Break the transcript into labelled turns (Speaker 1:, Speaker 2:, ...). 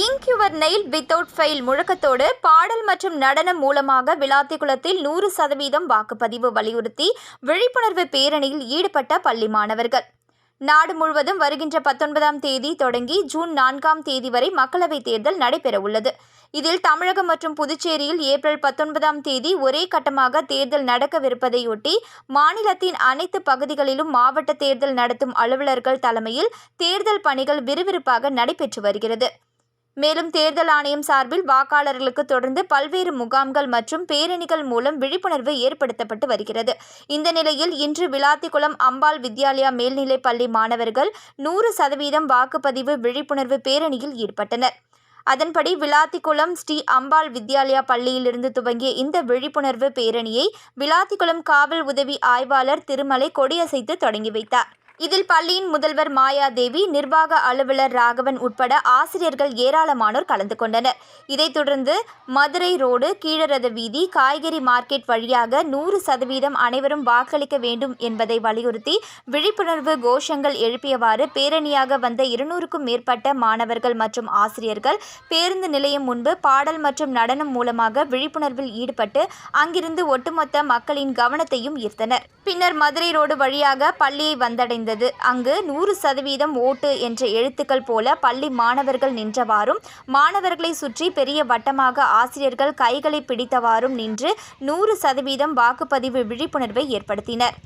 Speaker 1: இன்க்யூவர் nail without fail முழக்கத்தோடு பாடல் மற்றும் நடனம் மூலமாக விளாத்திக்குளத்தில் நூறு சதவீதம் வாக்குப்பதிவு வலியுறுத்தி விழிப்புணர்வு பேரணியில் ஈடுபட்ட பள்ளி மாணவர்கள். நாடு முழுவதும் வருகின்ற பத்தொன்பதாம் தேதி தொடங்கி ஜூன் நான்காம் தேதி வரை மக்களவைத் தேர்தல் நடைபெறவுள்ளது. இதில் தமிழகம் மற்றும் புதுச்சேரியில் ஏப்ரல் பத்தொன்பதாம் தேதி ஒரே கட்டமாக தேர்தல் நடக்கவிருப்பதையொட்டி மாநிலத்தின் அனைத்து பகுதிகளிலும் மாவட்ட தேர்தல் நடத்தும் அலுவலர்கள் தலைமையில் தேர்தல் பணிகள் விறுவிறுப்பாக நடைபெற்று வருகிறது. மேலும் தேர்தல் ஆணையம் சார்பில் வாக்காளர்களுக்கு தொடர்ந்து பல்வேறு முகாம்கள் மற்றும் பேரணிகள் மூலம் விழிப்புணர்வு ஏற்படுத்தப்பட்டு வருகிறது. இந்த நிலையில் இன்று விளாத்திக்குளம் அம்பாள் வித்யாலயா மேல்நிலைப் பள்ளி மாணவர்கள் நூறு சதவீதம் வாக்குப்பதிவு விழிப்புணர்வு பேரணியில் ஈடுபட்டனர். அதன்படி விளாத்திக்குளம் ஸ்ரீ அம்பாள் வித்யாலயா பள்ளியிலிருந்து துவங்கிய இந்த விழிப்புணர்வு பேரணியை விளாத்திக்குளம் காவல் உதவி ஆய்வாளர் திருமலை கொடியசைத்து தொடங்கி வைத்தார். இதில் பள்ளியின் முதல்வர் மாயாதேவி நிர்வாக அலுவலர் ராகவன் உட்பட ஆசிரியர்கள் ஏராளமானோர் கலந்து கொண்டனர். இதைத் தொடர்ந்து மதுரை ரோடு கீழரத வீதி காய்கறி மார்க்கெட் வழியாக நூறு சதவீதம் அனைவரும் வாக்களிக்க வேண்டும் என்பதை வலியுறுத்தி விழிப்புணர்வு கோஷங்கள் எழுப்பியவாறு பேரணியாக வந்த இருநூறுக்கும் மேற்பட்ட மாணவர்கள் மற்றும் ஆசிரியர்கள் பேருந்து நிலையம் முன்பு பாடல் மற்றும் நடனம் மூலமாக விழிப்புணர்வில் ஈடுபட்டு அங்கிருந்து ஒட்டுமொத்த மக்களின் கவனத்தையும் ஈர்த்தனர். பின்னர் மதுரை ரோடு வழியாக பள்ளியை இருந்தது அங்கு நூறு சதவீதம் ஓட்டு என்ற எழுத்துக்கள் போல பள்ளி மாணவர்கள் நின்றவாறும் மாணவர்களை சுற்றி பெரிய வட்டமாக ஆசிரியர்கள் கைகளை பிடித்தவாறும் நின்று நூறு சதவீதம் வாக்குப்பதிவு விழிப்புணர்வை ஏற்படுத்தினர்.